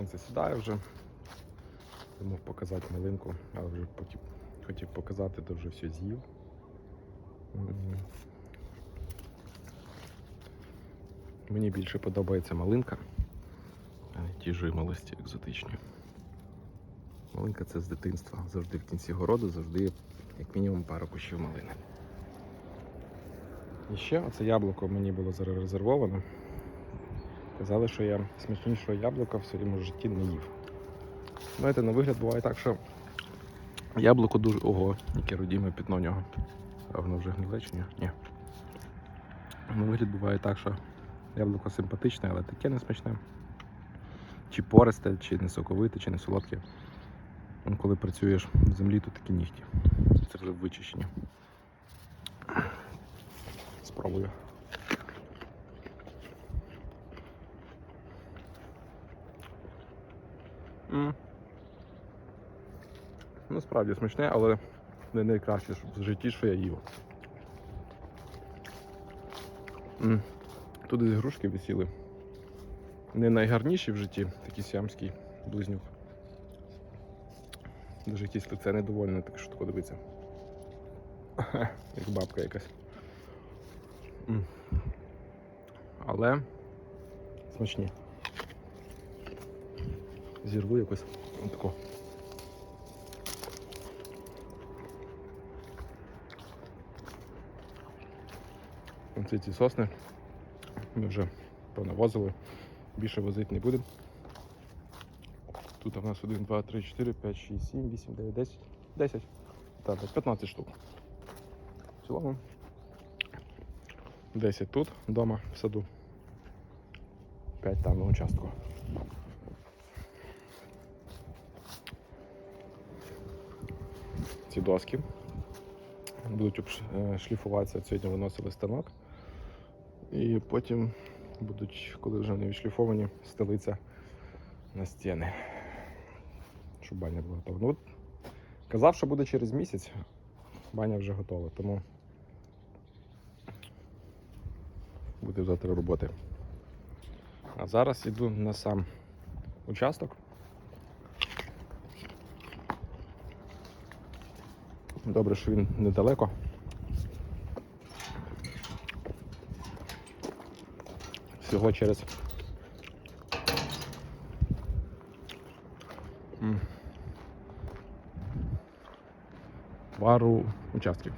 сонце сідає вже. Думав показати малинку, але вже потім хотів показати, то вже все з'їв. Мені більше подобається малинка, а не ті жимолості екзотичні. Малинка це з дитинства. Завжди в кінці городу, завжди як мінімум пара кущів малини. І ще оце яблуко мені було зарезервовано. Казали, що я смачнішого яблука в своєму житті не їв. Знаєте, на вигляд буває так, що яблуко дуже. Ого, яке родіме пітно нього. А воно вже гниле чи ні? Ні. На вигляд буває так, що яблуко симпатичне, але таке несмачне. Чи пористе, чи не соковите, чи не солодке. Ну, Коли працюєш в землі, то такі нігті. Це вже вичищені. Спробую. М. Ну, смачне, але не найкраще в житті, що я їв. М. Тут десь грушки висіли. Не найгарніші в житті, такий сіамський близнюк. Дуже якесь лице недовольне, так що тако дивиться. Як бабка якась. Але смачні. Зірву якось тако. Оці ці сосни ми вже понавозили. Більше возити не будемо. Тут у нас 1, 2, 3, 4, 5, 6, 7, 8, 9, 10. 10. Так, 15 штук. В цілому 10 тут вдома в саду. 5 там на участку. Ці доски будуть е, шліфуватися. Сьогодні виносили станок. І потім будуть, коли вже вони відшліфовані, стелиться на стіни. Щоб баня була готова. Ну, казав, що буде через місяць. Баня вже готова, тому буде завтра роботи. А зараз йду на сам участок. Добре, що він недалеко. Всього через пару участків.